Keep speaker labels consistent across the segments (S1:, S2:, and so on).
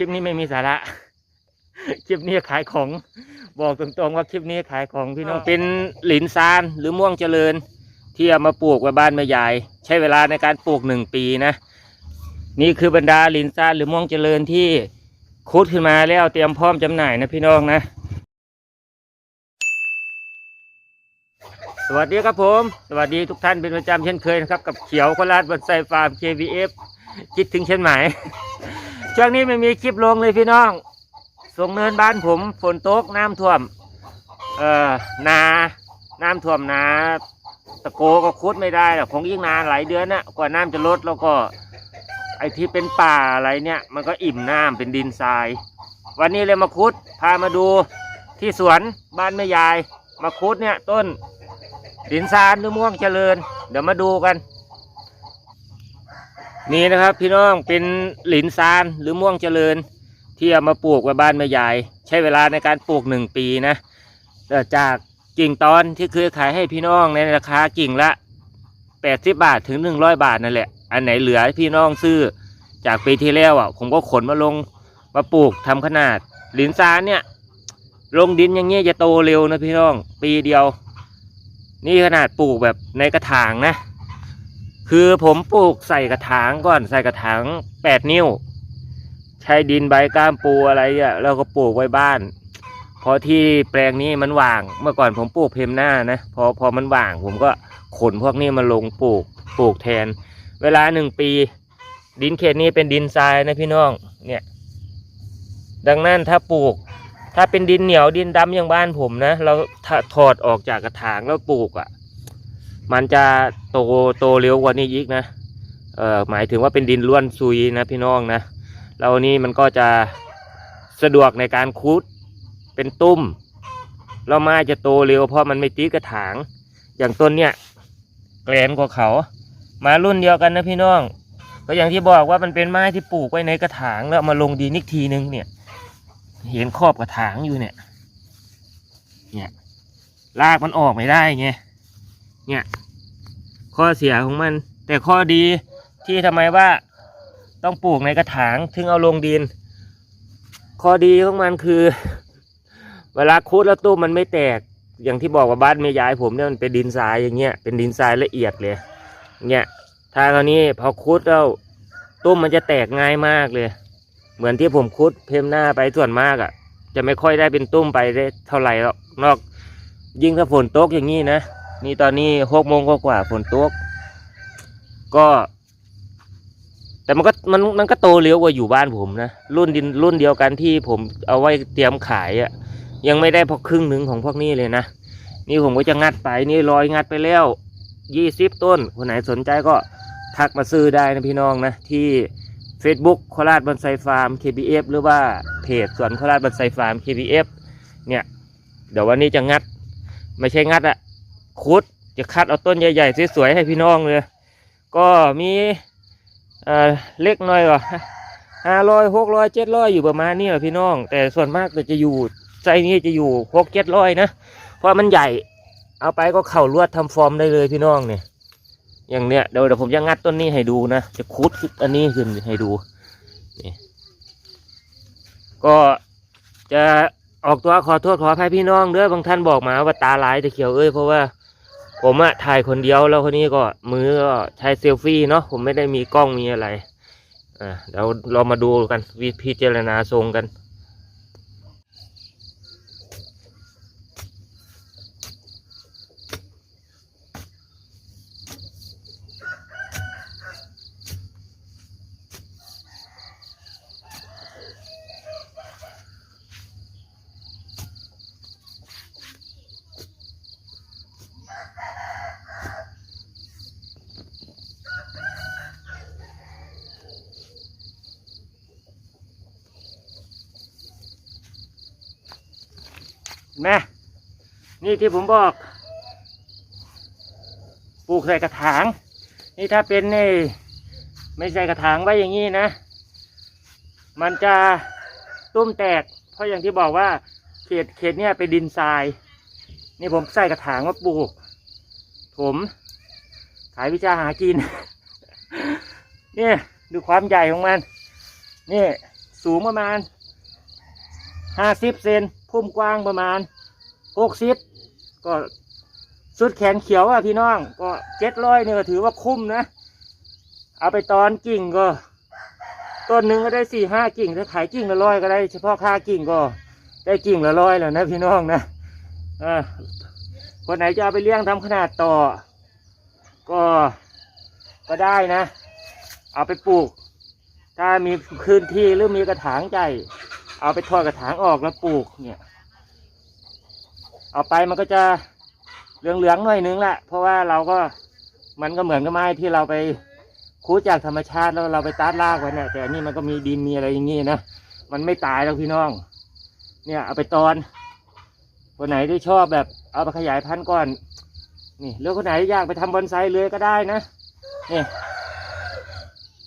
S1: คลิปนี้ไม่มีสาระ คลิปนี้ขายของ บอกตรงๆว่าคลิปนี้ขายของพี่น้องเป็นหลินซานหรือม่วงเจริญ ที่เอามาปลูกไว้บ้านแม่ยาย ใช้เวลาในการปลูกหนึ่งปีนะ นี่คือบรรดาหลินซานหรือม่วงเจริญที่คุดขึ้นมาแล้วเตรียมพร้อมจำหน่ายนะพี่น้องนะ สวัสดีครับผม สวัสดีทุกท่านเป็นประจำเช่นเคยนะครับ กับเขียวโคราชบนไซฟาร์ม KVF คิดถึงเช่นหมาย ช่วงนี้ไม่มีคลิปลงเลยพี่น้องส่งเนินบ้านผมฝนตกน้ำท่วม เอ่อนาน้ำท่วมนาตะโกก็คุดไม่ได้หรอกคงยิ่งนานหลายเดือนนะกว่าน้ำจะลดแล้วก็ ไอที่เป็นป่าอะไรเนี่ย มันก็อิ่มน้ำเป็นดินทราย วันนี้เลยมาคุดพามาดูที่สวนบ้านแม่ยาย มาคุดเนี่ยต้นดินซานหรือม่วงเจริญ เดี๋ยวมาดูกัน นี่นะครับพี่น้องเป็นหลินซานหรือม่วงเจริญ ที่เอามาปลูกไว้บ้านแม่ยาย ใช้เวลาในการปลูกหนึ่งปีนะเอ่จากกิ่งตอนที่เคยขายให้พี่น้องในราคากิ่งละแปดสิบบาทถึงหนึ่งร้อยบาทนั่นแหละ อันไหนเหลือพี่น้องซื้อจากปีที่แล้วอะ ผมก็ขนมาลงมาปลูกทำขนาด หลินซานเนี่ย ลงดินอย่างเงี้ยจะโตเร็วนะพี่น้อง ปีเดียว นี่ขนาดปลูกแบบในกระถางนะ คือผมปลูกใส่กระถางก่อนใส่กระถางแปดนิ้ว ใช้ดินใบก้ามปูอะไรอะแล้วก็ปลูกไว้บ้านพอที่แปลงนี้มันว่าง เมื่อก่อนผมปลูกเพมหน้านะพอพอมันว่าง ผมก็ขนพวกนี้มาลงปลูกปลูกแทน เวลาหนึ่งปี ดินเขตนี้เป็นดินทรายนะพี่น้องเนี่ย ดังนั้นถ้าปลูก ถ้าเป็นดินเหนียวดินดำอย่างบ้านผมนะ เราถถอดออกจากกระถางแล้วปลูกอะ่ะ มันจะโตโตเร็วกว่านี้อีกนะเอ่อหมายถึงว่าเป็นดินล้วนซุยนะพี่น้องนะแล้วนี่มันก็จะสะดวกในการคุดเป็นตุ้มแล้วไม้จะโตเร็วเพราะมันไม่ตีกระถาง อย่างต้นเนี้ยแกลนกว่าเขา มารุ่นเดียวกันนะพี่น้อง ก็อย่างที่บอกว่ามันเป็นไม้ที่ปลูกไว้ในกระถางแล้วมาลงดินอีกทีนึงเนี่ย เห็นครอบกระถางอยู่เนี่ย เนี่ยรากมันออกไม่ได้ไง เนี่ย ข้อเสียของมัน แต่ข้อดีที่ทำไมว่าต้องปลูกในกระถางถึงเอาลงดิน ข้อดีของมันคือ เวลาคุดแล้วตุ้มมันไม่แตก อย่างที่บอกว่าบ้านแม่ยายผมเนี่ยมันเป็นดินทรายอย่างเงี้ยเป็นดินทรายละเอียดเลยเนี่ยถ้าคราวนี้พอคุดแล้วตุ้มมันจะแตกง่ายมากเลย เหมือนที่ผมคุดเพมหน้าไปส่วนมากอะ่ะ จะไม่ค่อยได้เป็นตุ้มไปได้เท่าไหร่หรอกนอกยิ่งถ้าฝนตกอย่างนี้นะ นี่ตอนนี้หกโมงกว่าฝนตก ก็ แต่มันก็มันมันก็โตเร็วกว่าอยู่บ้านผมนะรุ่นดินรุ่นเดียวกันที่ผมเอาไว้เตรียมขายอะ่ะ ยังไม่ได้พอครึ่งหนึ่งของพวกนี้เลยนะนี่ผมก็จะงัดไปนี่ลอยงัดไปแล้วยี่สิบต้น คนไหนสนใจก็ทักมาซื้อได้นะพี่น้องนะ ที่ Facebook โคราชบอนไซฟาร์ม KBF หรือว่าเพจสวนโคราชบอนไซฟาร์ม KBF เนี่ย เดี๋ยววันนี้จะงัด ไม่ใช่งัดอะ คุดจะคัดเอาต้นใหญ่ๆสวยๆให้พี่น้องเลย ก็มีเอ่อเล็กน้อยกว่าห้าร้อยหกร้อยเจ็ดร้อยอยู่ประมาณนี้แหละพี่น้อง แต่ส่วนมากจะอยู่ไซนี้จะอยู่หกเจ็ดร้อยนะเพราะมันใหญ่เอาไปก็เข่าลวดทำฟอร์มได้เลยพี่น้องเนี่ย อย่างเนี้ยเดี๋ยวเดี๋ยวผมจะงัดต้นนี้ให้ดูนะจะคุดอันนี้ขึ้นให้ดูนี่ก็จะออกตัวขอโทษขออภัยพี่น้องเด้อบางท่านบอกมาว่าตาลายตะเขียวเอ้ยเพราะว่า ผมอะถ่ายคนเดียวแล้วคนนี้ก็มือก็ใช้เซลฟี่เนาะผมไม่ได้มีกล้องมีอะไรอ่าเดี๋ยวเรามาดูกันวิพิจารณาทรงกัน แม่นี่ที่ผมบอก ปลูกใส่กระถาง นี่ถ้าเป็นนี่ไม่ใส่กระถางไว้อย่างนี้นะ มันจะตุ้มแตก เพราะอย่างที่บอกว่า เขตเขตเนี่ยเป็นดินทราย นี่ผมใส่กระถางมาปลูก ผมขายวิชาหากิน เนี่ยดูความใหญ่ของมัน นี่สูงประมาณห้าสิบเซน พุ่มกว้างประมาณหกสิบก็สุดแขนเขียวอะพี่น้อง ก็เจ็ดร้อยเนี่ยถือว่าคุ้มนะ เอาไปตอนกิ่งก็ ต้นหนึ่งก็ได้สี่ห้ากิ่งถ้าขายกิ่งละร้อยก็ได้เฉพาะค่ากิ่งก็ ได้กิ่งละร้อยแล้วนะพี่น้องนะอ่าคนไหนจะเอาไปเลี้ยงทำขนาดต่อ ก็ก็ได้นะ เอาไปปลูก ถ้ามีพื้นที่หรือมีกระถางใจ เอาไปทอดกระถางออกแล้วปลูกเนี่ย เอาไปมันก็จะเหลืองๆหน่อยนึงแหละเพราะว่าเราก็มันก็เหมือนกับไม้ที่เราไปคูจากธรรมชาติแล้วเราไปตัดรากไว้เนี่ยแต่นี่มันก็มีดินมีอะไรอย่างงี้นะมันไม่ตายแล้วพี่น้อง เนี่ยเอาไปตอนคนไหนที่ชอบแบบเอาไปขยายพันธุ์ก่อน นี่หรือคนไหนอยากไปทำบอนไซเลยก็ได้นะนี่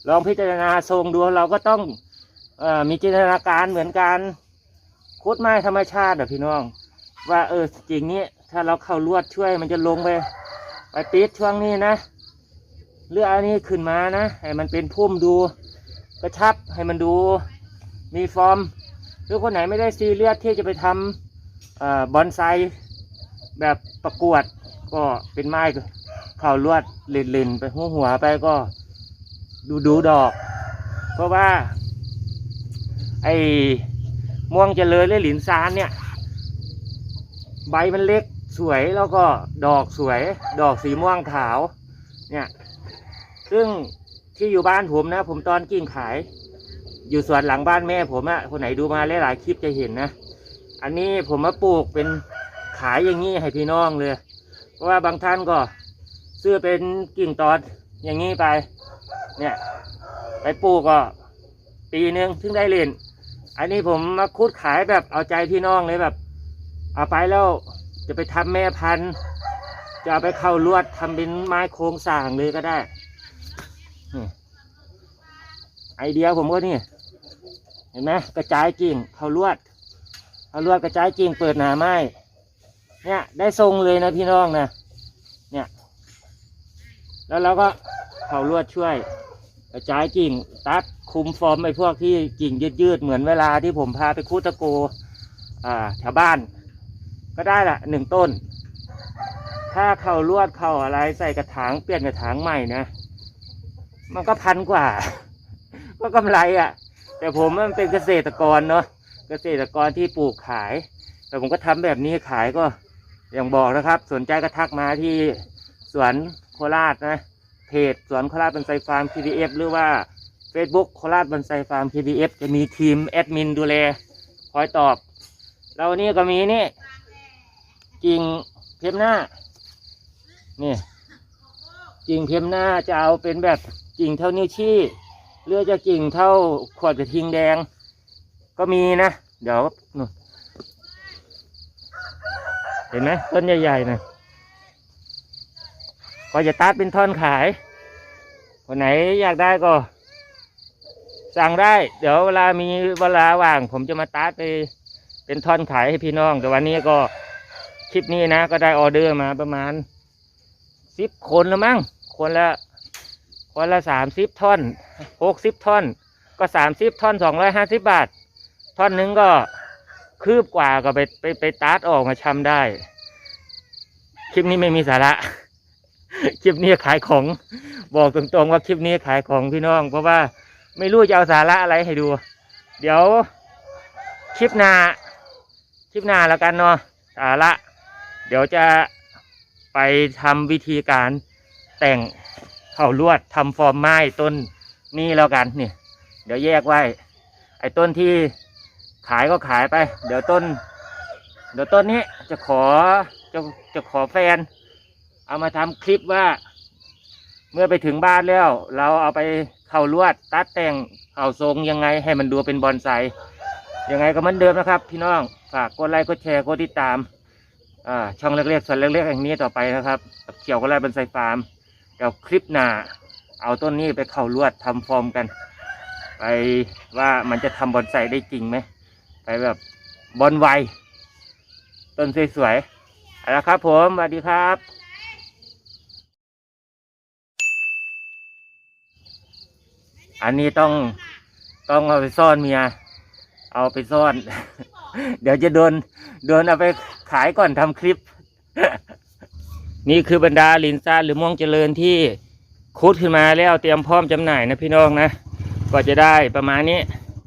S1: ลองพิจารณาทรงดูเราก็ต้อง เออมีจินตนาการเหมือนกันคุดไม้ธรรมชาติอะพี่น้อง ว่าเออจริงนี้ถ้าเราเข้าลวดช่วยมันจะลงไป ไปปิดช่วงนี้นะเรืออันนี้ขึ้นมานะให้มันเป็นพุ่มดูกระชับให้มันดูมีฟอร์ม หรือคนไหนไม่ได้ซีเรียสที่จะไปทำอบอนไซแบบประกวดก็เป็นไม้เข่าลวดเล่นๆไปหัวหัวไปก็ดูดูดอก เพราะว่า ไอ้ม่วงเจริญและหลินซานเนี่ย ใบมันเล็กสวยแล้วก็ดอกสวย ดอกสีม่วงขาว เนี่ย ซึ่งที่อยู่บ้านผมนะ ผมตอนกิ่งขาย อยู่สวนหลังบ้านแม่ผมอะคนไหนดูมาหลายๆคลิปจะเห็นนะ อันนี้ผมมาปลูกเป็นขายอย่างนี้ให้พี่น้องเลย เพราะว่าบางท่านก็ซื้อเป็นกิ่งตอนอย่างนี้ไป เนี่ย ไปปลูกก็ปีหนึ่งถึงได้เล่น อันนี้ผมมาคุดขายแบบเอาใจพี่น้องเลยแบบ เอาไปแล้วจะไปทำแม่พันธุ์ จะเอาไปเข้าลวดทำเป็นไม้โครงสร้างเลยก็ได้นี่ไอเดียผมก็นี่ เห็นไหมกระจายกิ่งเข้าลวดเอาลวดกระจายกิ่งเปิดหนาไม้เนี่ย ได้ทรงเลยนะพี่น้องนะเนี่ย แล้วเราก็เข้าลวดช่วย กระจายกิ่งตัดคุมฟอร์มไอ้พวกที่กิ่งยืดๆเหมือนเวลาที่ผมพาไปคูตะโกอ่าแถวบ้าน ก็ได้ละหนึ่งต้น ถ้าเข่าลวดเข่าอะไรใส่กระถางเปลี่ยนกระถางใหม่นะ มันก็พันกว่า ก็กำไรอะ่ะ แต่ผมมันเป็นเกษตรกรเนาะเกษตรกรที่ปลูกขาย แต่ผมก็ทำแบบนี้ขายก็อย่างบอกนะครับ สนใจก็ทักมาที่สวนโคราชนะ เพจสวนโคราชบันไซฟาร์ม PDF หรือว่า Facebook โคราชบันไซฟาร์ม PDF จะมีทีมแอดมินดูแลคอยตอบแล้วนี่ก็มีนี่กิ่งเพียมหน้า นี่กิ่งเพียมหน้าจะเอาเป็นแบบกิ่งเท่านิ้วชี้หรือจะกิ่งเท่าขวดกระทิงแดง ก็มีนะ เดี๋ยวนู่นเห็นไหมต้นใหญ่ๆนะ ก็จะตัดเป็นท่อนขาย คนไหนอยากได้ก็ สั่งได้ เดี๋ยวเวลามีเวลาว่าง ผมจะมาตัดไปเป็นท่อนขายให้พี่น้อง แต่วันนี้ก็คลิปนี้นะ ก็ได้ออเดอร์มาประมาณสิบคนแล้วมั้ง คนละ คนละสามสิบท่อนหกสิบท่อน ก็สามสิบท่อนสองร้อยห้าสิบบาท ท่อนหนึ่งก็คืบกว่าก็ไปไปไปตัดออกมาชำได้ คลิปนี้ไม่มีสาระ คลิปนี้ขายของ บอกตรงๆว่าคลิปนี้ขายของพี่น้อง เพราะว่าไม่รู้จะเอาสาระอะไรให้ดู เดี๋ยวคลิปหน้าคลิปหน้าแล้วกันเนาะสาระ เดี๋ยวจะไปทำวิธีการแต่งเข่าลวดทำฟอร์มไม้ต้นนี้แล้วกันเนี่ยเดี๋ยวแยกไว้ ไอ้ต้นที่ขายก็ขายไป เดี๋ยวต้น เดี๋ยวต้นนี้จะขอจะจะขอแฟน เอามาทำคลิปว่า เมื่อไปถึงบ้านแล้ว เราเอาไปเข่าลวดตัดแต่งเข่าทรงยังไงให้มันดูเป็นบอนไซยังไงก็เหมือนเดิมนะครับ พี่น้องฝากกดไลค์กดแชร์กดติดตามช่องเล็กๆส่วนเล็กๆอย่างนี้ต่อไปนะครับเกี่ยวกับไรบอนไซฟาร์มเดี๋ยวคลิปหน้าเอาต้นนี้ไปเข่าลวดทำฟอร์มกัน ไปว่ามันจะทำบอนไซได้จริงไหมไปแบบบอนไวต้นสวยๆเอาละครับผมสวัสดีครับ อันนี้ต้องต้องเอาไปซ่อนเมีย เอาไปซ่อน เดี๋ยวจะโดนโดนเอาไปขายก่อนทำคลิป นี่คือบรรดาลินซานหรือม่วงเจริญที่คุดขึ้นมาแล้วเตรียมพร้อมจำหน่ายนะพี่น้องนะ ก็จะได้ประมาณนี้